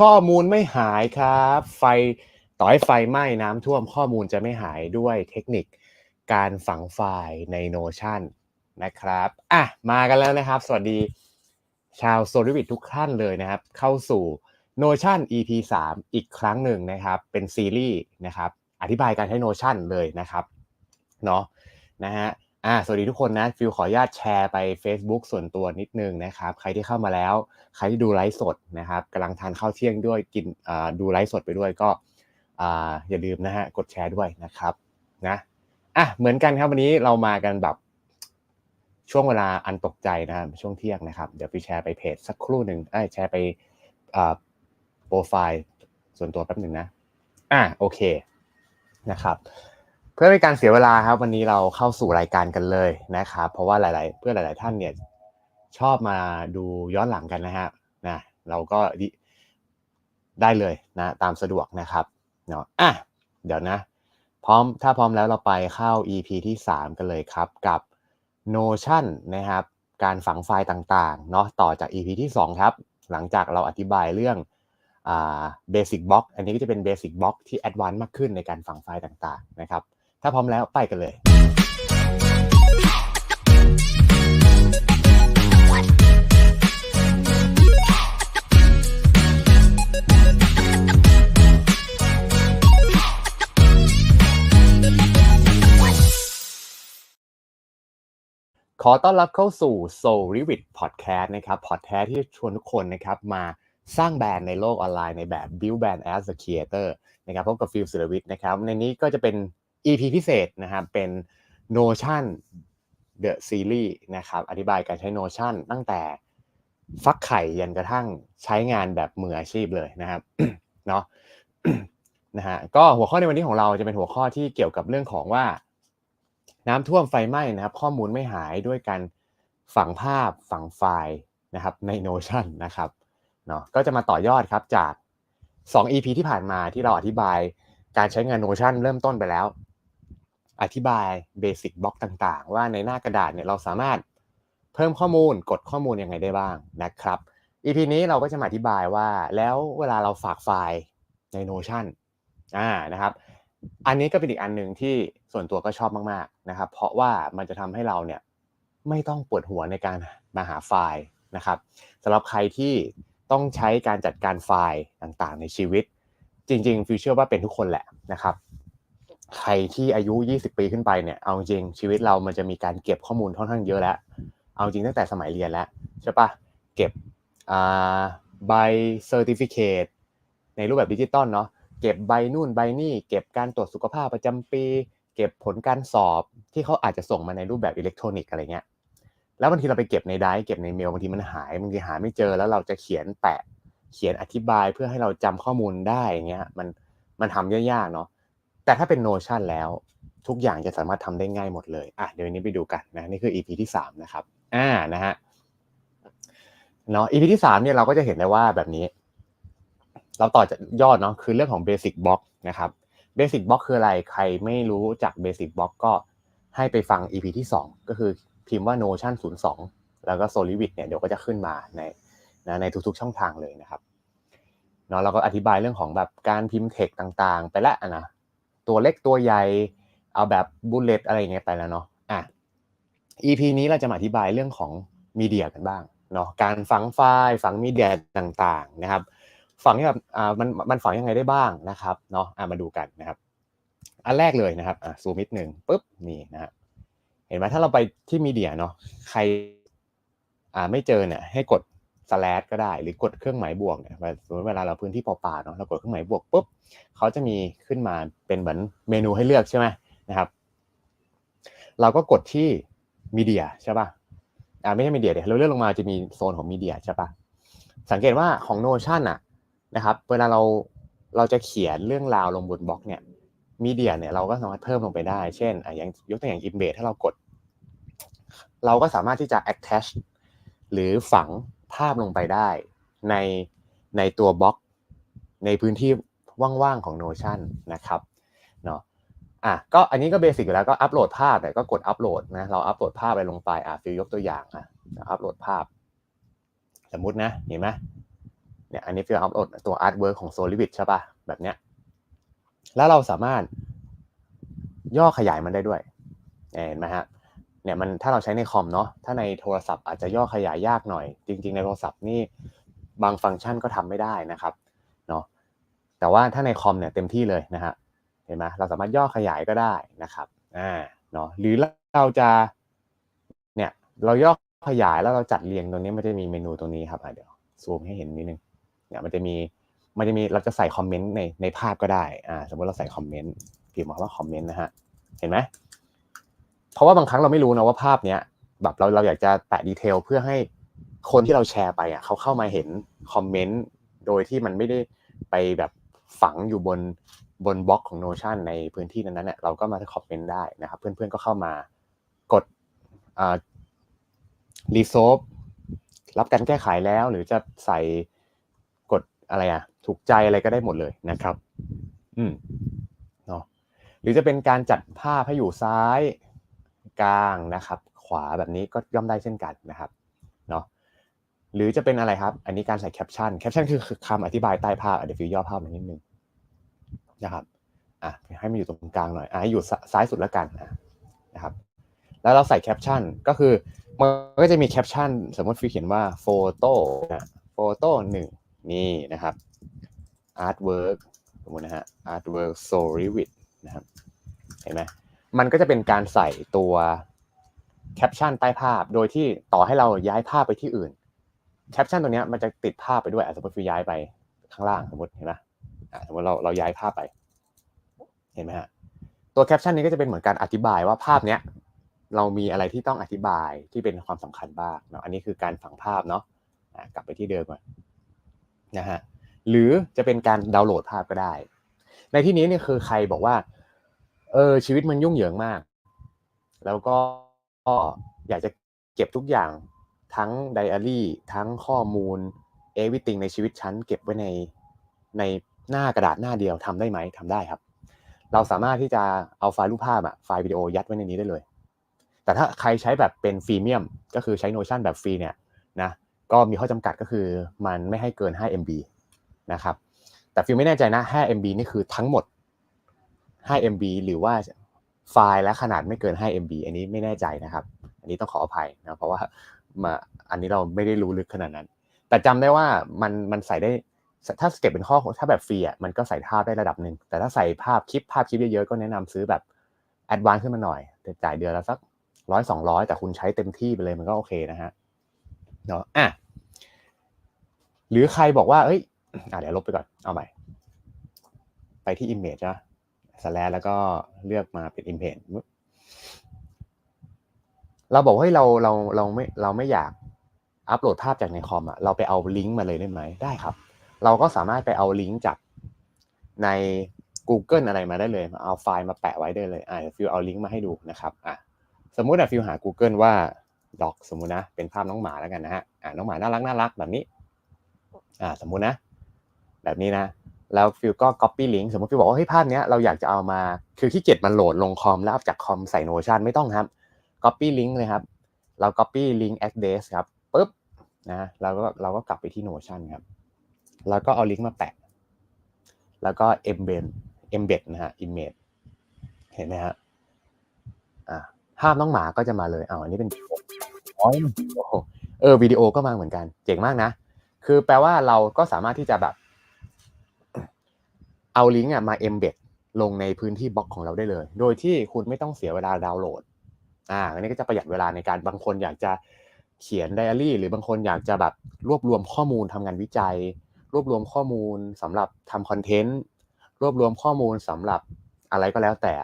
ข้อมูลไม่หายครับ ไฟต่อให้ไฟไหม้น้ำท่วมข้อมูลจะไม่หายด้วยเทคนิคการฝังไฟล์ใน Notion นะครับอะมากันแล้วนะครับ สวัสดีชาวโซลิวิททุกท่านเลยนะครับ เข้าสู่ Notion EP 3 อีกครั้งหนึ่งนะครับ เป็นซีรีส์นะครับ อธิบายการใช้ Notion เลยนะครับเนาะนะฮะ อ่าสวัสดีทุกคนนะฟิลขออนุญาตแชร์ไป Facebook ส่วนตัวนิดนึงนะครับใครที่เข้ามาแล้ว ใครที่ดูไลฟ์สดนะครับกำลังทานข้าวเที่ยงด้วยกินอ่าดูไลฟ์สดไปด้วยก็อ่าอย่าลืมนะฮะกดแชร์ด้วยนะครับนะอะเหมือนกันครับวันนี้เรามากันแบบช่วงเวลาอันตกใจนะครับช่วงเที่ยงนะครับ เดี๋ยวพี่แชร์ไปเพจสักครู่หนึ่งเอ้แชร์ไปอ่าโปรไฟล์ส่วนตัวแป๊บหนึ่งนะอะโอเคนะครับ พื่อไม่การเสียเวลาครับ วันนี้เราเข้าสู่รายการกันเลยนะครับ เพราะว่าหลาย ๆ เพื่อนหลาย ๆ ท่านเนี่ยชอบมาดูย้อนหลังกันนะฮะนะเราก็ได้เลยนะ ตามสะดวกนะครับเนาะอะเดี๋ยวนะ พร้อมถ้าพร้อมแล้วเราไปเข้า EP ที่ 3 กันเลยครับ กับ Notion นะครับ การฝังไฟล์ต่าง ๆ เนาะต่อจาก EP ที่ 2 ครับ หลังจากเราอธิบายเรื่องเบสิกบล็อกอันนี้ก็จะเป็นเบสิกบล็อกที่แอดวานซ์มากขึ้นในการฝังไฟล์ต่าง ๆ นะครับ ถ้าพร้อมแล้วไปกันเลยขอต้อนรับเข้าสู่ Soul r e v i t Podcast นะครับ Podcast ที่ชวนทุกคนนะครับมาสร้างแบรนด์ในโลกออนไลน์ในแบบ Build Brand as a Creator นะครับพบกับฟิลศิลวิทย์นะครับในนี้ก็จะเป็น EP พิเศษนะครับเป็น Notion The Series นะครับอธิบายการใช้ Notion ตั้งแต่ฟักไข่ยันกระทั่งใช้งานแบบมืออาชีพเลยนะครับเนาะนะฮะก็หัวข้อในวันนี้ของเราจะเป็นหัวข้อที่เกี่ยวกับเรื่องของว่า น้ำท่วมไฟไหม้นะครับ ข้อมูลไม่หายด้วยการฝังภาพฝังไฟล์นะครับใน Notion นะครับเนาะก็จะมาต่อยอดครับจาก 2 EP ที่ผ่านมาที่เราอธิบายการใช้งาน Notion เริ่มต้นไปแล้ว อธิบายเบสิกบล็อกต่างๆ ว่าในหน้ากระดาษเนี่ยเราสามารถเพิ่มข้อมูลกดข้อมูลยังไงได้บ้างนะครับ EP นี้เราก็จะมาอธิบายว่าแล้วเวลาเราฝากไฟล์ใน Notion อ่านะครับ อันนี้ก็เป็นอีกอันหนึ่งที่ส่วนตัวก็ชอบมากๆนะครับ เพราะว่ามันจะทำให้เราเนี่ยไม่ต้องปวดหัวในการมาหาไฟล์นะครับสำหรับใครที่ต้องใช้การจัดการไฟล์ต่างๆ ในชีวิต จริงๆฟิวเชื่อว่าเป็นทุกคนแหละนะครับ ใครที่อายุ 20 ปีขึ้นไปเนี่ยเอาจริงชีวิตเรามันจะมีการเก็บข้อมูลค่อนข้างเยอะแล้ว เอาจริงตั้งแต่สมัยเรียนแล้วใช่ปะเก็บใบเซอร์ติฟิเคตในรูปแบบดิจิตอลเนาะเก็บใบนู่นใบนี่ เก็บการตรวจสุขภาพประจำปี เก็บผลการสอบที่เขาอาจจะส่งมาในรูปแบบอิเล็กทรอนิกส์อะไรเงี้ยแล้วบางทีเราไปเก็บในไดร์เก็บในเมลบางทีมันหายบางทีหาไม่เจอแล้วเราจะเขียนแปะเขียนอธิบายเพื่อให้เราจำข้อมูลได้อย่างเงี้ยมันมันทำยากๆเนาะ แต่ถ้าเป็น Notion แล้วทุกอย่างจะสามารถทำได้ง่ายหมดเลยอะเดี๋ยวนี้ไปดูกันนะนี่คือ EP ที่ 3 นะครับอ่านะฮะเนาะ EP ที่3เนี่ยเราก็จะเห็นได้ว่าแบบนี้ เราต่อจากยอดเนาะคือเรื่องของ Basic Block นะครับ Basic Block คืออะไร ใครไม่รู้จัก Basic Block ก็ให้ไปฟัง EP ที่ 2 ก็คือพิมพ์ว่า Notion 02 แล้วก็ Solivit เนี่ยเดี๋ยวก็จะขึ้นมาในนะในทุกๆช่องทางเลยนะครับเนาะเราก็อธิบายเรื่องของแบบการพิมพ์เทคต่างๆ ไปแล้วนะ ตัวเล็กตัวใหญ่ เอาแบบบุลเลตอะไรเงี้ยไปแล้วเนาะอะ EP นี้เราจะมาอธิบายเรื่องของมีเดียกันบ้างเนาะการฝังไฟล์ฝังมีเดียต่างๆนะครับฝังแบบอ่ามันมันฝังยังไงได้บ้างนะครับเนาะอ่ามาดูกันนะครับ อันแรกเลยนะครับอ่าซูมนิดหนึ่งปุ๊บนี่นะฮะเห็นไหมถ้าเราไปที่มีเดียเนาะใครอ่าไม่เจอเนี่ยให้กด slash ก็ได้หรือกดเครื่องหมายบวกเนี่ยสมมติเวลาเราพื้นที่เปล่าๆเนาะเรากดเครื่องหมายบวกปุ๊บเขาจะมีขึ้นมาเป็นเหมือนเมนูให้เลือกใช่ไหมนะครับ เราก็กดที่มีเดียใช่ป่ะอ่าไม่ใช่มีเดียเดี๋ยวเราเลื่อนลงมาจะมีโซนของมีเดียใช่ป่ะสังเกตว่าของ Notion อะนะครับ เวลาเราเราจะเขียนเรื่องราวลงบนบล็อกเนี่ยมีเดียเนี่ยเราก็สามารถเพิ่มลงไปได้ เช่นอย่างยกตัวอย่าง Embed ถ้าเรากด เราก็สามารถที่จะ attach หรือฝัง ภาพลงไปได้ในในตัวบล็อก ในพื้นที่ว่างๆของ Notion นะครับเนาะอะก็อันนี้ก็เบสิกอยู่แล้วก็อัปโหลดภาพแต่ก็กดอัปโหลดนะเราอัปโหลดภาพไปลงไปอะฟิลยกตัวอย่างอะอัปโหลดภาพ สมมุตินะเห็นไหมเนี่ยอันนี้ฟิลอัพโหลดตัวอาร์ตเวิร์กของโซลิวิ t ใช่ป่ะแบบเนี้ยแล้วเราสามารถย่อขยายมันได้ด้วยเห็นไหมฮะ เนี่ยมันถ้าเราใช้ในคอมเนาะถ้าในโทรศัพท์อาจจะย่อขยายยากหน่อย จริง ๆ ในโทรศัพท์นี่บางฟังก์ชันก็ทำไม่ได้นะครับเนาะแต่ว่าถ้าในคอมเนี่ยเต็มที่เลยนะฮะเห็นไหมเราสามารถย่อขยายก็ได้นะครับอ่าเนาะหรือเราจะเนี่ยเราย่อขยายแล้วเราจัดเรียงตรงนี้มันจะมีเมนูตรงนี้ครับเดี๋ยวซูมให้เห็นนิดนึงเนี่ยมันจะมีมันจะมีเราจะใส่คอมเมนต์ในในภาพก็ได้อ่าสมมติเราใส่คอมเมนต์พิมพ์มาว่าคอมเมนต์นะฮะเห็นไหม เพราะว่าบางครั้งเราไม่รู้นะว่าภาพเนี้ยแบบเราเราอยากจะแปะดีเทลเพื่อให้คนที่เราแชร์ไปอะเขาเข้ามาเห็นคอมเมนต์โดยที่มันไม่ได้ไปแบบฝังอยู่บนบนบล็อกของ Notion ในพื้นที่นั้นๆเนี่ยเราก็มาคอมเมนต์ได้นะครับ เพื่อนๆก็เข้ามากดอ่ารีโซฟรับการแก้ไขแล้วหรือจะใส่กดอะไรอะ ถูกใจอะไรก็ได้หมดเลยนะครับ อืมเนาะหรือจะเป็นการจัดภาพให้อยู่ซ้าย กลางนะครับ ขวาแบบนี้ก็ย่อมได้เช่นกันนะครับเนาะหรือจะเป็นอะไรครับ อันนี้การใส่แคปชั่นแคปชั่นคือคำอธิบายใต้ภาพเดี๋ยวฟิวย่อภาพมานิดนึงนะครับอะให้มันอยู่ตรงกลางหน่อยอะให้อยู่ซ้ายสุดแล้วกันนะครับ แล้วเราใส่แคปชั่นก็คือมันก็จะมีแคปชั่น สมมติฟิวเขียนว่าโฟโต้นะโฟโต้หนึ่งนี่นะครับอาร์ตเวิร์กสมมตินะฮะอาร์ตเวิร์กโซลิวิดนะครับเห็นไหม มันก็จะเป็นการใส่ตัวแคปชั่นใต้ภาพ โดยที่ต่อให้เราย้ายภาพไปที่อื่น แคปชั่นตัวนี้มันจะติดภาพไปด้วยสมมติฟิวย้ายไปข้างล่างสมมติเห็นไหมสมมติเราเราย้ายภาพไป เห็นไหมฮะตัวแคปชั่นนี้ก็จะเป็นเหมือนการอธิบายว่าภาพเนี้ยเรามีอะไรที่ต้องอธิบายที่เป็นความสำคัญบ้างเนาะอันนี้คือการฝังภาพเนาะกลับไปที่เดิมก่อนนะฮะหรือจะเป็นการดาวน์โหลดภาพก็ได้ ในที่นี้เนี่ยคือใครบอกว่า เออ ชีวิตมันยุ่งเหยิงมาก แล้วก็อยากจะเก็บทุกอย่างทั้งไดอารี่ ทั้งข้อมูลเอวิติงในชีวิตฉันเก็บไว้ในในหน้ากระดาษหน้าเดียวทำได้ไหมทำได้ครับ เราสามารถที่จะเอาไฟล์รูปภาพอะไฟล์วิดีโอยัดไว้ในนี้ได้เลย แต่ถ้าใครใช้แบบเป็นฟรีเมียม ก็คือใช้ Notion แบบฟรีเนี่ยนะก็มีข้อจำกัดก็คือมันไม่ให้เกิน 5 MB นะครับ แต่ฟิลไม่แน่ใจนะ 5 MB นี่คือทั้งหมด 5 MB หรือว่าไฟล์และขนาดไม่เกิน 5 MB อันนี้ไม่แน่ใจนะครับ อันนี้ต้องขออภัยนะเพราะว่ามาอันนี้เราไม่ได้รู้ลึกขนาดนั้น แต่จำได้ว่ามันมันใส่ได้ถ้าเก็บเป็นข้อถ้าแบบฟรีอะมันก็ใส่ภาพได้ระดับหนึ่งแต่ถ้าใส่ภาพคลิปภาพคลิปเยอะๆก็แนะนำซื้อแบบแอดวานซ์ขึ้นมาหน่อยแต่จ่ายเดือนละสักร้อยสองร้อยแต่คุณใช้เต็มที่ไปเลยมันก็โอเคนะฮะเนาะอะหรือใครบอกว่าเอ้ยอะเดี๋ยวลบไปก่อนเอาใหม่ ไปที่ image นะ สแลแล้วก็เลือกมาเป็น image เราบอกให้เราเราเราไม่เราไม่อยากอัปโหลดภาพจากในคอมอะเราไปเอาลิงก์มาเลยได้ไหมได้ครับ เราก็สามารถไปเอาลิงก์จากใน Google อะไรมาได้เลยเอาไฟล์มาแปะไว้ได้เลยอ่าฟิวเอาลิงก์มาให้ดูนะครับอะสมมุติอะฟิวหา Google ว่าดอกสมมุตินะ เป็นภาพน้องหมาแล้วกันนะฮะอ่าน้องหมาน่ารักน่ารักแบบนี้ อ่า สมมุตินะ แบบนี้นะ แล้วฟิวก็ copy link สมมติฟิวบอกว่าเฮ้ยภาพเนี้ยเราอยากจะเอามาคือขี้เกียจมันโหลดลงคอมแล้วจากคอมใส่ Notion ไม่ต้องครับ copy link เลยครับ เรา copy link address ครับปุ๊บนะเราก็เราก็กลับไปที่ Notion ครับ แล้วก็เอาลิงก์มาแปะ แล้วก็ embed embed นะฮะ image เห็นไหมฮะอ่าภาพน้องหมาก็จะมาเลยอ้าอันนี้เป็นอ๋อเออวิดีโอก็มาเหมือนกัน เจ๋งมากนะ คือแปลว่าเราก็สามารถที่จะแบบ เอาลิงก์อะมา embed ลงในพื้นที่บล็อกของเราได้เลย โดยที่คุณไม่ต้องเสียเวลาดาวน์โหลด อ่าอันนี้ก็จะประหยัดเวลาในการบางคนอยากจะเขียนไดอารี่ หรือบางคนอยากจะแบบรวบรวมข้อมูลทำงานวิจัย รวบรวมข้อมูลสำหรับทำคอนเทนต์รวบรวมข้อมูลสำหรับอะไรก็แล้วแต่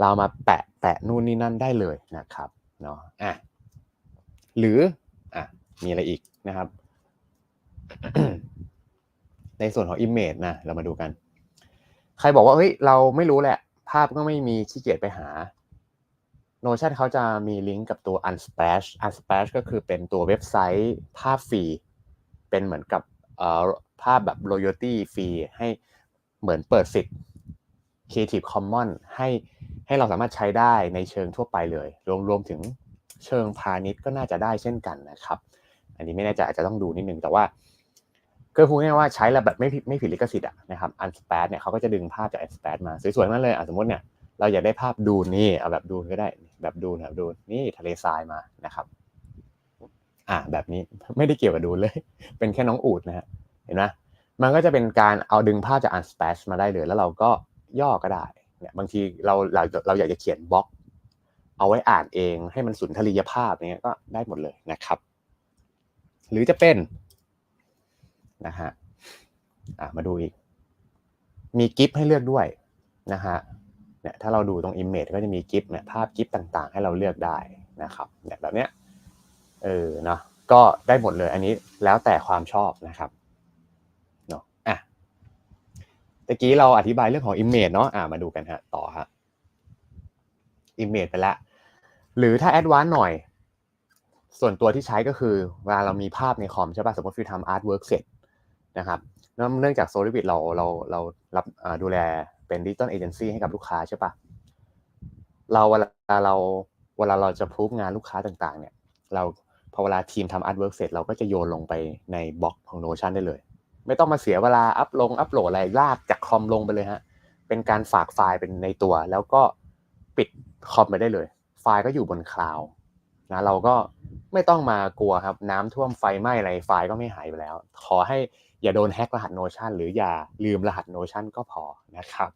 เรามาแปะแปะนู่นนี่นั่นได้เลยนะครับเนาะอะหรืออะมีอะไรอีกนะครับ ในส่วนของ Image นะ เรามาดูกัน ใครบอกว่าเฮ้ยเราไม่รู้แหละ ภาพก็ไม่มีขี้เกียจไปหา Notion เขาจะมีลิงก์กับตัว Unsplash Unsplash ก็คือเป็นตัวเว็บไซต์ภาพฟรี เป็นเหมือนกับภาพแบบ royalty ฟรีให้เหมือนเปิดสิทธิ์ Creative Commons ให้ให้เราสามารถใช้ได้ในเชิงทั่วไปเลย รวมรวมถึงเชิงพาณิชย์ก็น่าจะได้เช่นกันนะครับ อันนี้ไม่แน่ใจอาจจะต้องดูนิดนึง แต่ว่า ก็พูดง่ายว่าใช้แล้วแบบไม่ผิดไม่ผิดลิขสิทธิ์อะนะครับอันสเปซเนี่ยเขาก็จะดึงภาพจากอันสเปซมาสวยๆมากเลยอะสมมติเนี่ยเราอยากได้ภาพดูนี่เอาแบบดูก็ได้แบบดูนะครับดูนี่ทะเลทรายมานะครับ อ่าแบบนี้ไม่ได้เกี่ยวกับดูเลย เป็นแค่น้องอูดนะฮะเห็นไหมมันก็จะเป็นการเอาดึงภาพจากอันสเปซมาได้เลย แล้วเราก็ย่อก็ได้เนี่ยบางทีเราเราเราอยากจะเขียนบล็อก เอาไว้อ่านเองให้มันสุนทรียภาพเนี่ยก็ได้หมดเลยนะครับ หรือจะเป็น นะฮะอะมาดูอีก มีกิฟต์ให้เลือกด้วยนะฮะเนี่ยถ้าเราดูตรง Image ก็จะมีกิฟต์เนี่ยภาพกิฟต์ต่างๆ ให้เราเลือกได้นะครับเนี่ยแบบเนี้ยเออเนาะก็ได้หมดเลยอันนี้แล้วแต่ความชอบนะครับเนาะอะตะกี้เราอธิบายเรื่องของ Image เนาะอะมาดูกันฮะต่อฮะ Image ไปล้วหรือถ้าแอดวานซ์หน่อย ส่วนตัวที่ใช้ก็คือเวลาเรามีภาพในคอมใช่ป่ะสมมติฟิวทำอาร์ตเวิร์กเสร็จ นะครับเนื่องจากโซลิวิ t เราเราเรารับดูแลเป็นดิจิตอลเอเจนซี่ให้กับลูกค้าใช่ปะเราเวลาเราเวลาเราจะพูฟงานลูกค้าต่างๆ เนี่ย เราพอเวลาทีมทำอาร์ตเวิร์กเสร็จเราก็จะโยนลงไปในบล็อกของ Notion ได้เลย ไม่ต้องมาเสียเวลาอัพลงอัพโหลดอะไรลากจากคอมลงไปเลยฮะเป็นการฝากไฟล์เป็นในตัว แล้วก็ปิดคอมไปได้เลย ไฟล์ก็อยู่บนคลาวด์นะเราก็ไม่ต้องมากลัวครับ น้ำท่วมไฟไหม้อะไรไฟล์ก็ไม่หายไปแล้ว ขอให้ อย่าโดนแฮ็กรหัส Notion หรืออย่าลืมรหัส Notion ก็พอนะครับ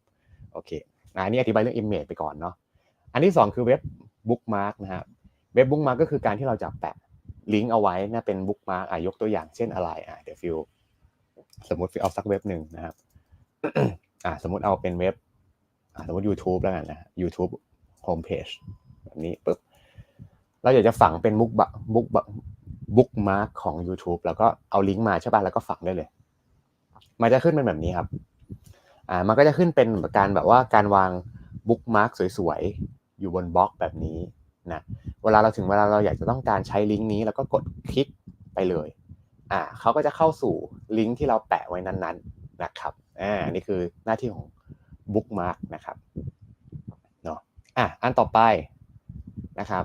โอเคนะอันนี้อธิบายเรื่อง Image ไปก่อนเนาะอันที่ 2 คือเว็บ Bookmark นะครับเว็บ Bookmark ก็คือการที่เราจะแปะลิงก์เอาไว้นะเป็น Bookmark อะยกตัวอย่างเช่นอะไรอะเดี๋ยวฟิลสมมติฟิลเอาสักเว็บหนึ่งนะครับอะสมมติเอาเป็นเว็บอะสมมติ YouTube แล้วกันนะ YouTube Homepage แบบนี้ปุ๊บเราอยากจะฝังเป็นบุ๊กบุ๊ก บุ๊กมาร์กของ YouTube แล้วก็เอาลิงก์มาใช่ป่ะแล้วก็ฝังได้เลย มันจะขึ้นเป็นแบบนี้ครับ อ่า มันก็จะขึ้นเป็นการแบบว่าการวางบุ๊กมาร์กสวยๆ อยู่บนบล็อกแบบนี้นะ เวลาเราถึงเวลาเราอยากจะต้องการใช้ลิงก์นี้แล้วก็กดคลิกไปเลย อ่าเขาก็จะเข้าสู่ลิงก์ที่เราแปะไว้นั้นๆนะครับ อ่า นี่คือหน้าที่ของบุ๊กมาร์กนะครับ เนาะ อะ อันต่อไปนะครับ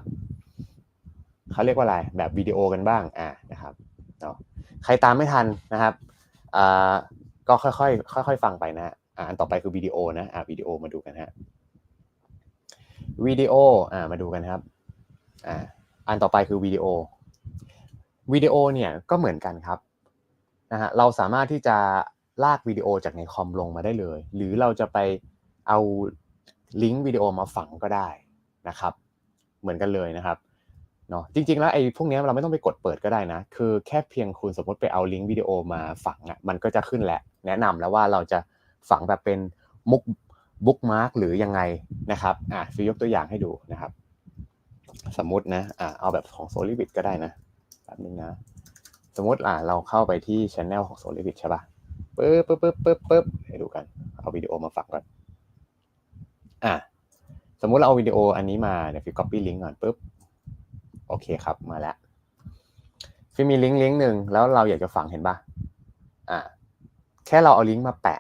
เขาเรียกว่าอะไรแบบวิดีโอกันบ้างอ่านะครับเนาะใครตามไม่ทันนะครับอ่าก็ค่อยๆค่อยๆฟังไปนะอ่าอันต่อไปคือวิดีโอนะอ่าวิดีโอมาดูกันฮะวิดีโออ่ามาดูกันครับอ่าอันต่อไปคือวิดีโอวิดีโอเนี่ยก็เหมือนกันครับนะฮะเราสามารถที่จะลากวิดีโอจากในคอมลงมาได้เลย หรือเราจะไปเอาลิงก์วิดีโอมาฝังก็ได้นะครับ เหมือนกันเลยนะครับ เนาะจริงๆแล้วไอ้พวกนี้เราไม่ต้องไปกดเปิดก็ได้นะ คือแค่เพียงคุณสมมติไปเอาลิงก์วิดีโอมาฝังอะมันก็จะขึ้นแหละแนะนำแล้วว่าเราจะฝังแบบเป็นมุกบุ๊กมาร์กหรือยังไงนะครับอะฟิยกตัวอย่างให้ดูนะครับ สมมตินะอะเอาแบบของ s o l i v i t ก็ได้นะแบบนึงนะสมมติอะเราเข้าไปที่ช anel ของ s o l i v i t ใช่ป่ะปึ๊บปึ๊บปึ๊บปึ๊บปึ๊บให้ดูกัน เอาวิดีโอมาฝังก่อนอะสมมติเราเอาวิดีโออันนี้มาเดี๋ยวฟิว copy link ก่อนปึ๊บ โอเคครับมาแล้วฟิมีลิงก์ลิงก์หนึ่งแล้วเราอยากจะฝังเห็นปะอ่าแค่เราเอาลิงก์มาแปะ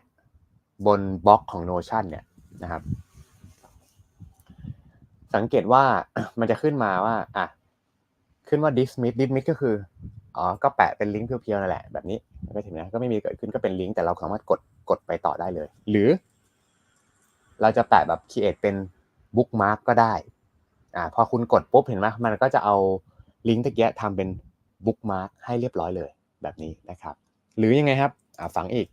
บนบล็อกของ Notion เนี่ยนะครับ สังเกตว่ามันจะขึ้นมาว่าอะขึ้นว่า dismiss dismiss ก็คืออ๋อก็แปะเป็นลิงก์เพียวๆนั่นแหละแบบนี้ก็ถึงนะก็ไม่มีเกิดขึ้นก็เป็นลิงก์แต่เราสามารถกดกดไปต่อได้เลย หรือ เราจะแปะแบบ create เป็น bookmark ก็ได้ อ่าพอคุณกดปุ๊บเห็นไหมมันก็จะเอาลิงก์ตะเกียทำเป็นบุ๊กมาร์กให้เรียบร้อยเลยแบบนี้นะครับ หรือยังไงครับอ่าฝังอีก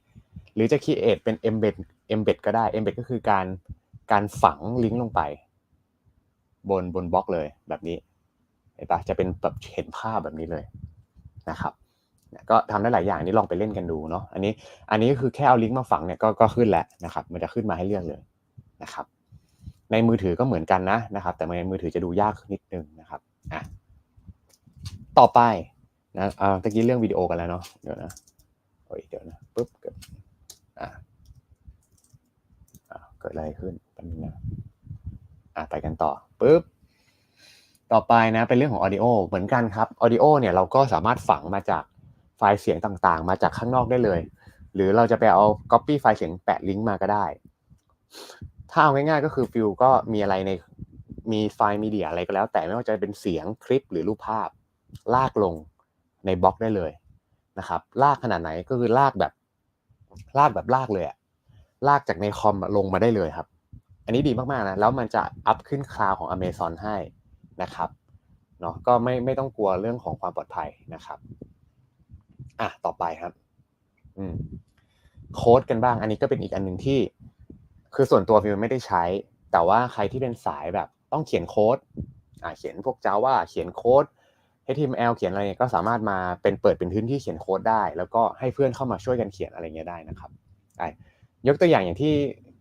หรือจะ create เป็น embed embed ก็ได้ embed ก็คือการการฝังลิงก์ลงไป บนบนบล็อกเลยแบบนี้เห็นปะจะเป็นแบบเห็นภาพแบบนี้เลยนะครับก็ทำได้หลายอย่างนี้ลองไปเล่นกันดูเนาะอันนี้อันนี้ก็คือแค่เอาลิงก์มาฝังเนี่ยก็ก็ขึ้นแล้วนะครับ มันจะขึ้นมาให้เลือกเลยนะครับ ในมือถือก็เหมือนกันนะนะครับ แต่ในมือถือจะดูยากนิดนึงนะครับอะต่อไปนะเอาตะกี้เรื่องวิดีโอกันแล้วเนาะเดี๋ยวนะโอ้ยเดี๋ยวนะปุ๊บเกิดอะอะเกิดอะไรขึ้นแป๊บนึงนะอะไปกันต่อปุ๊บต่อไปนะเป็นเรื่องของ audio เหมือนกันครับ audio เนี่ยเราก็สามารถฝังมาจากไฟล์เสียงต่างๆ มาจากข้างนอกได้เลย หรือเราจะไปเอา copy ไฟล์เสียงแปะลิงก์มาก็ได้ ถ้าเอาง่ายๆก็คือฟิลก็มีอะไรในมีไฟล์มีเดียอะไรก็แล้ว แต่ไม่ว่าจะเป็นเสียงคลิปหรือรูปภาพ ลากลงในบล็อกได้เลยนะครับ ลากขนาดไหนก็คือลากแบบลากแบบลากเลยอะลากจากในคอมลงมาได้เลยครับ อันนี้ดีมากๆนะ แล้วมันจะอัพขึ้นคลาวของ Amazon ให้นะครับเนาะก็ไม่ไม่ต้องกลัวเรื่องของความปลอดภัยนะครับอะต่อไปครับ อืมโค้ดกันบ้าง อันนี้ก็เป็นอีกอันหนึ่งที่ คือส่วนตัวฟิวไม่ได้ใช้ แต่ว่าใครที่เป็นสายแบบต้องเขียนโค้ดอ่าเขียนพวก Java เขียนโค้ด HTML เขียนอะไรก็สามารถมาเป็นเปิดเป็นพื้นที่เขียนโค้ดได้ แล้วก็ให้เพื่อนเข้ามาช่วยกันเขียนอะไรเงี้ยได้นะครับได้ยกตัวอย่างอย่างที่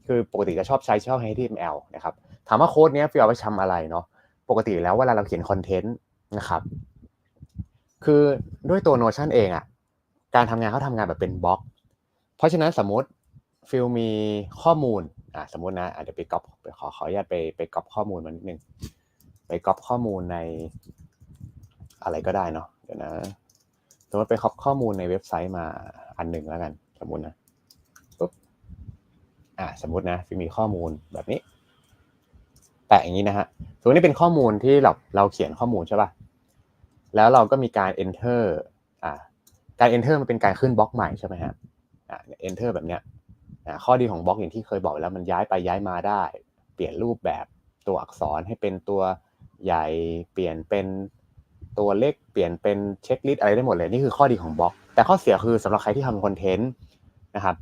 คือปกติจะชอบใช้ชอบ HTML นะครับถามว่าโค้ดเนี้ยฟิวเอาไปทำอะไรเนาะปกติแล้วเวลาเราเขียนคอนเทนต์นะครับ คือด้วยตัว Notion เองอะการทำงานเขาทำงานแบบเป็นบล็อก เพราะฉะนั้นสมมติฟิลมีข้อมูล อ่าสมมตินะอาจจะไปก๊อปขอขออนุญาตไปไปก๊อปข้อมูลมานิดนึงไปก๊อปข้อมูลในอะไรก็ได้เนาะเดี๋ยวนะสมมติไปก๊อปข้อมูลในเว็บไซต์มาอันหนึ่งแล้วกัน สมมตินะปุ๊บอ่าสมมตินะฟิมีข้อมูลแบบนี้ แปะอย่างนี้นะฮะสมมตินี่เป็นข้อมูลที่เราเราเขียนข้อมูลใช่ป่ะแล้วเราก็มีการ enter อ่าการ enter มันเป็นการขึ้นบล็อกใหม่ใช่ไหมฮะอ่า enter แบบเนี้ย ข้อดีของบล็อกอย่างที่เคยบอกแล้วมันย้ายไปย้ายมาได้ เปลี่ยนรูปแบบตัวอักษรให้เป็นตัวใหญ่เปลี่ยนเป็นตัวเล็กเปลี่ยนเป็นเช็คลิสต์อะไรได้หมดเลยนี่คือข้อดีของบล็อก แต่ข้อเสียคือสำหรับใครที่ทำคอนเทนต์นะครับ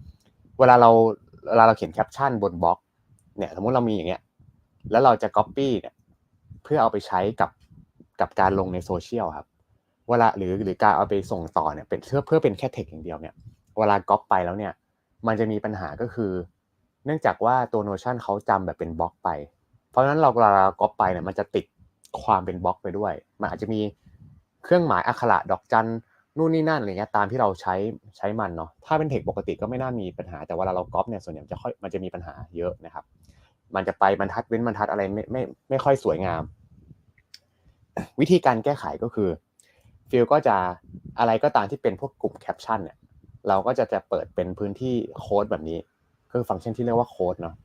เวลาเราเวลาเราเขียนแคปชั่นบนบล็อกเนี่ยสมมติเรามีอย่างเงี้ยแล้วเราจะ copy เนี่ยเพื่อเอาไปใช้กับกับการลงในโซเชียลครับเวลาหรือหรือการเอาไปส่งต่อเนี่ยเป็นเพื่อเพื่อเป็นแค่เทคอย่างเดียวเนี่ยเวลาก๊อปไปแล้วเนี่ย มันจะมีปัญหาก็คือ เนื่องจากว่าตัว Notion เขาจำแบบเป็นบล็อกไป เพราะฉะนั้นเราเวลาก๊อปไปเนี่ยมันจะติดความเป็นบล็อกไปด้วย มันอาจจะมีเครื่องหมายอักขระดอกจันนู่นนี่นั่นอะไรเงี้ยตามที่เราใช้ใช้มันเนาะถ้าเป็นเทคปกติก็ไม่น่ามีปัญหา แต่เวลาเราก๊อปเนี่ยส่วนใหญ่จะค่อยมันจะมีปัญหาเยอะนะครับ มันจะไปบรรทัดเว้นบรรทัดอะไรไม่ไม่ไม่ค่อยสวยงาม วิธีการแก้ไขก็คือฟิลก็จะอะไรก็ตามที่เป็นพวกกลุ่มแคปชั่นเนี่ย เราก็จะจะเปิดเป็นพื้นที่โค้ดแบบนี้คือฟังก์ชันที่เรียกว่าโค้ดเนาะ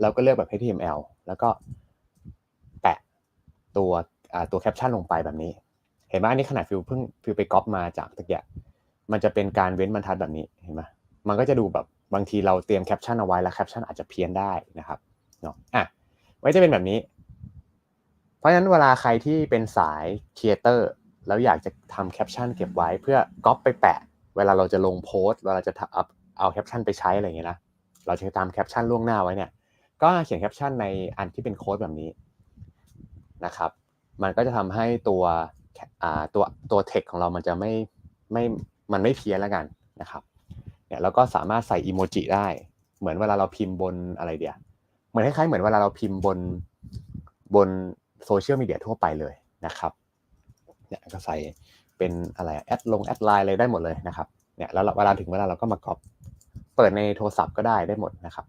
เราก็เลือกแบบ HTML แล้วก็แปะตัวตัวแคปชั่นลงไปแบบนี้ เห็นไหมอันนี้ขนาดฟิลเพิ่งฟิลไปก๊อปมาจากตะเกียมันจะเป็นการเว้นบรรทัดแบบนี้เห็นไหมมันก็จะดูแบบบางทีเราเตรียมแคปชั่นเอาไว้แล้วแคปชั่นอาจจะเพี้ยนได้นะครับเนาะอะไว้จะเป็นแบบนี้ เพราะฉะนั้นเวลาใครที่เป็นสายครีเอเตอร์แล้วอยากจะทำแคปชั่นเก็บไว้เพื่อก๊อปไปแปะ เวลาเราจะลงโพสต์เวลาจะเอาเอาแคปชั่นไปใช้อะไรอย่างเงี้ยนะเราจะตามแคปชั่นล่วงหน้าไว้เนี่ย ก็เขียนแคปชั่นในอันที่เป็นโค้ดแบบนี้นะครับ มันก็จะทำให้ตัวตัวตัวเทคของเรามันจะไม่ไม่มันไม่เพี้ยนแล้วกันนะครับเนี่ยแล้วก็สามารถใส่อีโมจิได้ เหมือนเวลาเราพิมพ์บนอะไรเดียเหมือนคล้ายๆเหมือนเวลาเราพิมพ์บนบนโซเชียลมีเดียทั่วไปเลยนะครับเนี่ยก็ใส่ เป็นอะไรแอดลงแอดไลน์อะไรได้หมดเลยนะครับเนี่ยแล้วเวลาถึงเวลาเราก็มาก๊อปเปิดในโทรศัพท์ก็ได้ได้หมดนะครับ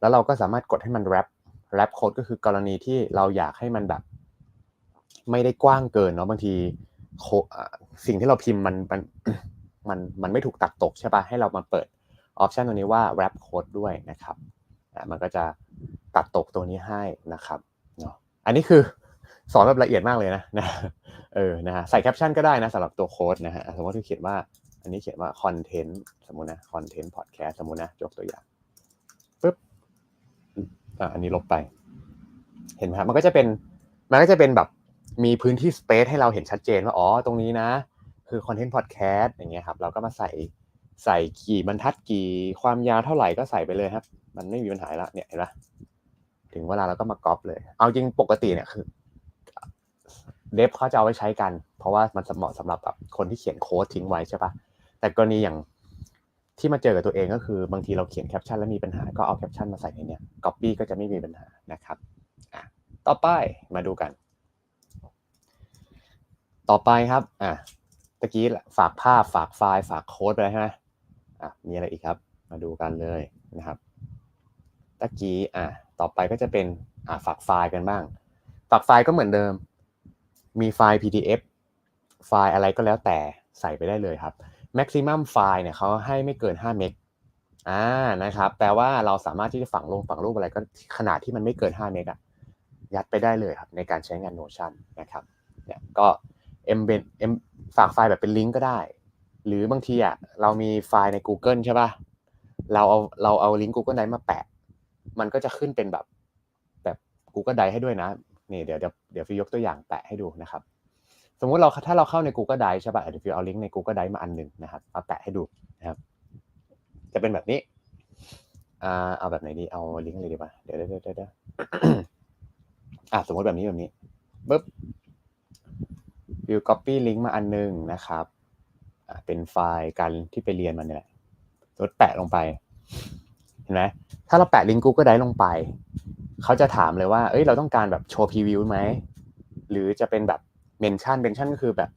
แล้วเราก็สามารถกดให้มันแรปแรปโค้ดก็คือกรณีที่เราอยากให้มันแบบ ไม่ได้กว้างเกินเนาะบางทีสิ่งที่เราพิมพ์มันมันมันมันไม่ถูกตัดตกใช่ปะให้เรามาเปิดออปชันตัวนี้ว่าแรปโค้ดด้วยนะครับมันก็จะตัดตกตัวนี้ให้นะครับเนาะอันนี้คือ สอนแบบละเอียดมากเลยนะนะเออนะฮะใส่แคปชั่นก็ได้นะสำหรับตัวโค้ดนะฮะสมมติที่เขียนว่า อันนี้เขียนว่าคอนเทนต์สมมตินะคอนเทนต์พอดแคสต์สมมตินะยกตัวอย่างปึ๊บอ่าอันนี้ลบไป เห็นไหมครับมันก็จะเป็นมันก็จะเป็นแบบมีพื้นที่สเปซให้เราเห็นชัดเจนว่าอ๋อตรงนี้นะ คือคอนเทนต์พอดแคสต์อย่างเงี้ยครับ เราก็มาใส่ใส่กี่บรรทัดกี่ความยาวเท่าไหร่ก็ใส่ไปเลยครับ มันไม่มีปัญหาละเนี่ยเห็นไหมถึงเวลาเราก็มาก๊อปเลย เอาจริงปกติเนี่ยคือ เดฟเขาจะเอาไว้ใช้กัน เพราะว่ามันเหมาะสำหรับแบบคนที่เขียนโค้ดทิ้งไว้ใช่ปะแต่กรณีอย่างที่มาเจอกับตัวเองก็คือบางทีเราเขียนแคปชั่นแล้วมีปัญหาก็เอาแคปชั่นมาใส่ในเนี้ยก๊อปปี้ก็จะไม่มีปัญหานะครับอะต่อไปมาดูกัน ต่อไปครับอะตะกี้ฝากภาพฝากไฟล์ฝากโค้ดไปแล้วใช่ไหมอะมีอะไรอีกครับ มาดูกันเลยนะครับตะกี้อะต่อไปก็จะเป็นอะฝากไฟล์กันบ้าง ฝากไฟล์ก็เหมือนเดิม มีไฟล์ PDF ไฟล์อะไรก็แล้วแต่ใส่ไปได้เลยครับ maximum ไฟล์เนี่ยเขาให้ไม่เกิน 5 เมกอ่านะครับแปลว่าเราสามารถที่จะฝังลงฝังรูปอะไรก็ขนาดที่มันไม่เกิน 5 เมกอะยัดไปได้เลยครับในการใช้งาน Notion นะครับเนี่ยก็ embed M... ฝากไฟล์แบบเป็นลิงก์ก็ได้ หรือบางทีอะเรามีไฟล์ใน Google ใช่ป่ะเราเอาเราเอาลิงก์ Google Drive มาแปะ มันก็จะขึ้นเป็นแบบแบบ Google Drive ให้ด้วยนะ นี่เดี๋ยวเดี๋ยวเดี๋ยวฟิวยกตัวอย่างแปะให้ดูนะครับ สมมุติเราถ้าเราเข้าใน Google Drive ใช่ป่ะเดี๋ยวฟิวเอาลิงก์ใน Google Drive มาอันหนึ่งนะครับมาแปะให้ดูนะครับ จะเป็นแบบนี้อ่าเอาแบบไหนดีเอาลิงก์อะไรดีป่ะเดี๋ยวเดี๋ยวเดี๋ยวเดี๋ยวอะสมมติแบบนี้แบบนี้ปึ๊บฟิว copy ลิงก์มาอันหนึ่งนะครับอะเป็นไฟล์การที่ไปเรียนมาเนี่ยแหละสมมติแปะลงไปเห็นไหมถ้าเราแปะลิงก์ Google Drive ลงไป เขาจะถามเลยว่า เอ้ย เราต้องการแบบโชว์พรีวิวไหม หรือจะเป็นแบบเมนชั่นเมนชั่นก็คือแบบ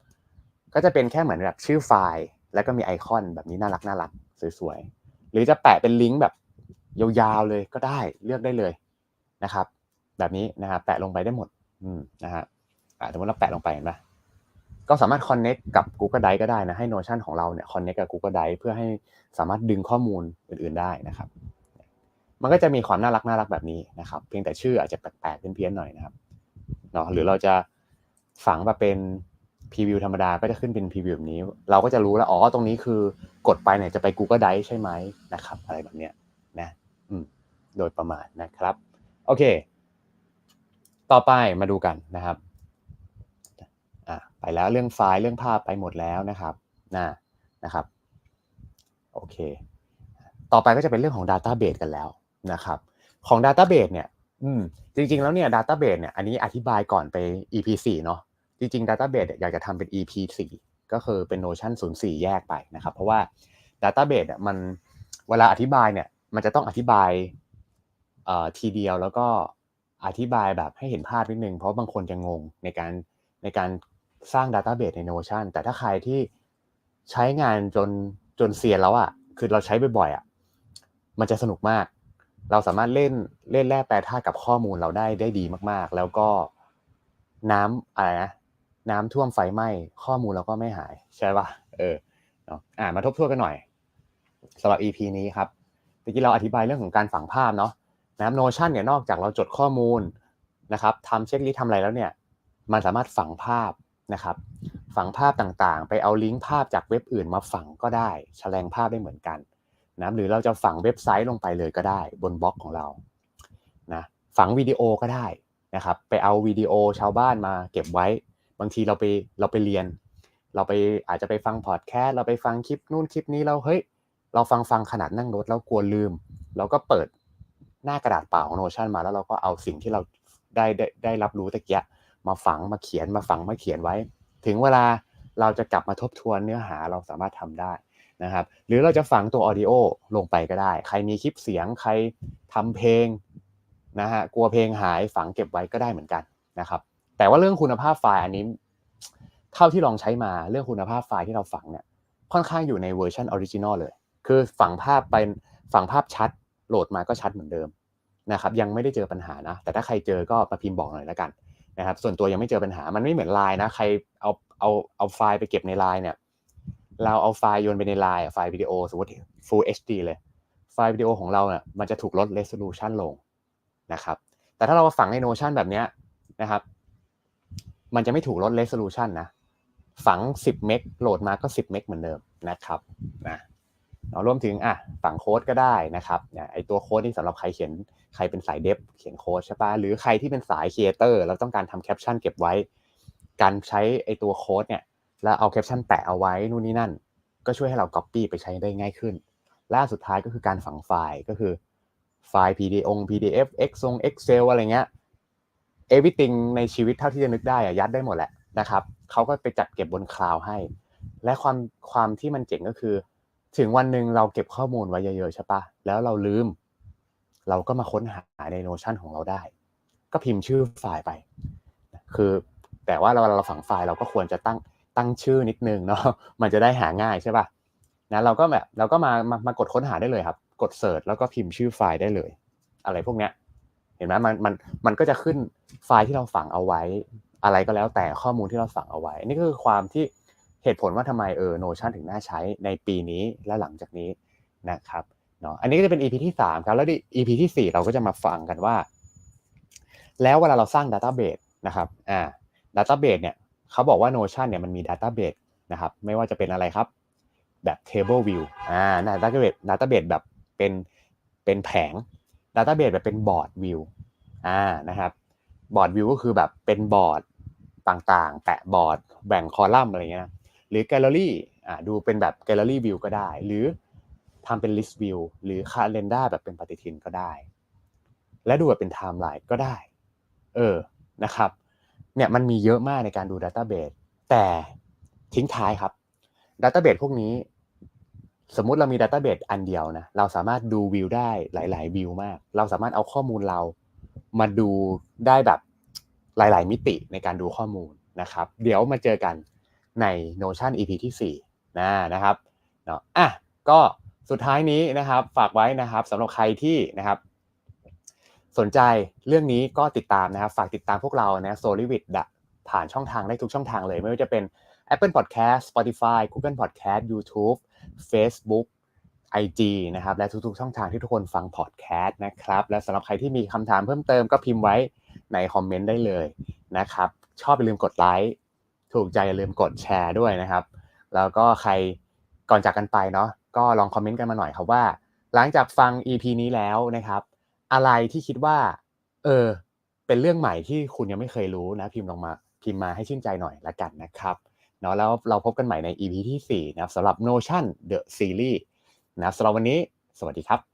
ก็จะเป็นแค่เหมือนแบบชื่อไฟล์ แล้วก็มีไอคอนแบบนี้น่ารักน่ารักสวยๆ หรือจะแปะเป็นลิงก์แบบยาวๆเลยก็ได้เลือกได้เลยนะครับ แบบนี้นะครับแปะลงไปได้หมดอืมนะฮะสมมติเราแปะลงไปเห็นปะก็สามารถ connect กับ Google Drive ก็ได้นะให้ Notion ของเราเนี่ย connect กับ Google Drive เพื่อให้สามารถดึงข้อมูลอื่น ๆได้นะครับ มันก็จะมีความน่ารักน่ารักแบบนี้นะครับ เพียงแต่ชื่ออาจจะแปลกๆเพี้ยนๆหน่อยนะครับเนาะหรือเราจะฝังมาเป็นพรีวิวธรรมดาก็จะขึ้นเป็นพรีวิวแบบนี้ เราก็จะรู้แล้วอ๋อตรงนี้คือกดไปเนี่ยจะไป Google Drive ใช่ไหมนะครับ อะไรแบบเนี้ยนะอืมโดยประมาณนะครับ โอเค ต่อไปมาดูกันนะครับอะไปแล้วเรื่องไฟล์เรื่องภาพไปหมดแล้วนะครับนะนะครับ โอเค ต่อไปก็จะเป็นเรื่องของ Database กันแล้ว นะครับของ Database เนี่ยอืมจริง ๆ แล้วเนี่ย Database เนี่ยอันนี้อธิบายก่อนไป EP 4เนาะจริงๆ Database เนี่ยอยากจะทำเป็น EP 4ก็คือเป็น Notion 04 แยกไปนะครับ เพราะว่า Database เนี่ยมันเวลาอธิบายเนี่ย มันจะต้องอธิบายเอ่อทีเดียวแล้วก็อธิบายแบบให้เห็นภาพนิดนึง เพราะบางคนจะงงในการในการสร้าง Database ใน Notion แต่ถ้าใครที่ใช้งานจนจนเซียนแล้วอะคือเราใช้บ่อยๆอะมันจะสนุกมาก เราสามารถเล่นเล่นแร่แปรธาตุกับข้อมูลเราได้ได้ดีมาก ๆ แล้วก็น้ำอะไรนะน้ำท่วมไฟไหม้ข้อมูลเราก็ไม่หาย ใช่ป่ะเออเนาะอ่ามาทบทวนกันหน่อยสำหรับ EP นี้ครับเมื่อกี้เราอธิบายเรื่องของการฝังภาพเนาะนะครับ Notion เนี่ยนอกจากเราจดข้อมูลนะครับทำเช็คลิสต์ทำอะไรแล้วเนี่ย มันสามารถฝังภาพนะครับ ฝังภาพต่างๆ ไปเอาลิงก์ภาพจากเว็บอื่นมาฝังก็ได้แฉลงภาพได้เหมือนกัน นะหรือเราจะฝังเว็บไซต์ลงไปเลยก็ได้บนบล็อกของเรานะฝังวิดีโอก็ได้นะครับไปเอาวิดีโอชาวบ้านมาเก็บไว้ บางทีเราไปเราไปเรียน เราไปอาจจะไปฟังพอดแคสต์เราไปฟังคลิปนู่นคลิปนี้เราเฮ้ยเราฟังฟังขนาดนั่งรถแล้วกลัวลืม เราก็เปิดหน้ากระดาษเปล่าของโนชั่นมาแล้วเราก็เอาสิ่งที่เราได้ได้ได้รับรู้ตะเกียมาฝังมาเขียนมาฝังมาเขียนไว้ ถึงเวลาเราจะกลับมาทบทวนเนื้อหาเราสามารถทำได้ นะครับหรือเราจะฝังตัวออดิโอลงไปก็ได้ ใครมีคลิปเสียงใครทำเพลงนะฮะกลัวเพลงหายฝังเก็บไว้ก็ได้เหมือนกันนะครับแต่ว่าเรื่องคุณภาพไฟล์อันนี้เท่าที่ลองใช้มาเรื่องคุณภาพไฟล์ที่เราฝังเนี่ยค่อนข้างอยู่ในเวอร์ชันออริจินอลเลย คือฝังภาพเป็นฝังภาพชัดโหลดมาก็ชัดเหมือนเดิมนะครับยังไม่ได้เจอปัญหานะ แต่ถ้าใครเจอก็มาพิมพ์บอกหน่อยแล้วกันนะครับส่วนตัวยังไม่เจอปัญหามันไม่เหมือนไลน์นะใครเอาเอาเอาไฟล์ไปเก็บในไลน์เนี่ย เราเอาไฟล์โยนไปในไลน์ไฟล์วิดีโอสมมติ Full HD เลย ไฟล์วิดีโอของเราเนี่ยมันจะถูกลด resolution ลงนะครับ แต่ถ้าเราฝังใน Notion แบบนี้นะครับ มันจะไม่ถูกลด resolution นะ ฝัง 10 เมกโหลดมาก็ 10 เมกเหมือนเดิมนะครับนะรวมถึงอะฝังโค้ดก็ได้นะครับเนี่ยไอตัวโค้ดที่สำหรับใครเขียนใครเป็นสายเดฟเขียนโค้ดใช่ปะหรือใครที่เป็นสายครีเอเตอร์แล้วต้องการทำแคปชั่นเก็บไว้ การใช้ไอตัวโค้ดเนี่ย แล้วเอาแคปชั่นแปะเอาไว้นู่นนี่นั่น ก็ช่วยให้เรา Copy ไปใช้ได้ง่ายขึ้น ล่าสุดท้ายก็คือการฝังไฟล์ก็คือไฟล์ PDF PDF X ทรง Excel อะไรเงี้ย everything ในชีวิตเท่าที่จะนึกได้อะยัดได้หมดแหละนะครับเขาก็ไปจัดเก็บบนคลาวให้ และความความที่มันเจ๋งก็คือ ถึงวันหนึ่งเราเก็บข้อมูลไว้เยอะๆใช่ปะแล้วเราลืม เราก็มาค้นหาใน Notion ของเราได้ ก็พิมพ์ชื่อไฟล์ไป คือแต่ว่าเราเราฝังไฟล์เราก็ควรจะตั้ง ตั้งชื่อนิดนึงเนาะมันจะได้หาง่ายใช่ป่ะนะเราก็แบบเราก็มามามากดค้นหาได้เลยครับ กดเสิร์ชแล้วก็พิมพ์ชื่อไฟล์ได้เลย อะไรพวกเนี้ยเห็นไหมมันมันมันก็จะขึ้นไฟล์ที่เราฝังเอาไว้ อะไรก็แล้วแต่ข้อมูลที่เราฝังเอาไว้ นี่ก็คือความที่เหตุผลว่าทำไมเออ Notion ถึงน่าใช้ในปีนี้และหลังจากนี้นะครับเนาะอันนี้ก็จะเป็น EP ที่ 3 ครับแล้ว EP ที่ 4 เราก็จะมาฟังกันว่า แล้วเวลาเราสร้าง Database นะครับอ่า Database เนี่ย เขาบอกว่า Notion เนี่ยมันมี Database นะครับ ไม่ว่าจะเป็นอะไรครับ แบบ Table View อ่า Database Database แบบเป็นเป็นแผง Database แบบเป็น Board View อ่านะครับ Board View ก็คือแบบเป็นบอร์ดต่างๆ แปะบอร์ดแบ่งคอลัมน์อะไรเงี้ยนะหรือ Gallery อ่าดูเป็นแบบ Gallery View ก็ได้ หรือทำเป็น List View หรือ Calendar แบบเป็นปฏิทินก็ได้ และดูแบบเป็น Timeline ก็ได้ เออนะครับ เนี่ยมันมีเยอะมากในการดู Database แต่ทิ้งท้ายครับ Database พวกนี้ สมมุติเรามี Database อันเดียวนะเราสามารถดูวิวได้หลาย ๆ วิวมาก เราสามารถเอาข้อมูลเรามาดูได้แบบหลาย ๆ มิติในการดูข้อมูลนะครับ เดี๋ยวมาเจอกันใน Notion EP ที่4นะนะครับเนาะอะก็สุดท้ายนี้นะครับ ฝากไว้นะครับสำหรับใครที่นะครับ สนใจเรื่องนี้ก็ติดตามนะครับ ฝากติดตามพวกเรานะ s o l i v i t ผ่านช่องทางได้ทุกช่องทางเลย ไม่ว่าจะเป็น Apple Podcast Spotify Google Podcast YouTube Facebook IG นะครับและทุกๆ ช่องทางที่ทุกคนฟังพอดแคสต์นะครับ และสำหรับใครที่มีคำถามเพิ่มเติมก็พิมพ์ไว้ในคอมเมนต์ได้เลยนะครับ ชอบอย่าลืมกดไลค์ถูกใจอย่าลืมกดแชร์ด้วยนะครับ แล้วก็ใครก่อนจากกันไปเนาะก็ลองคอมเมนต์กันมาหน่อยครับว่า หลังจากฟัง EP นี้แล้วนะครับ อะไรที่คิดว่า เออ เป็นเรื่องใหม่ที่คุณยังไม่เคยรู้นะ พิมพ์ลงมาพิมพ์มาให้ชื่นใจหน่อยละกันนะครับเนาะแล้วเราพบกันใหม่ใน EP ที่4นะครับสำหรับ Notion The Series นะครับสำหรับวันนี้ สวัสดีครับ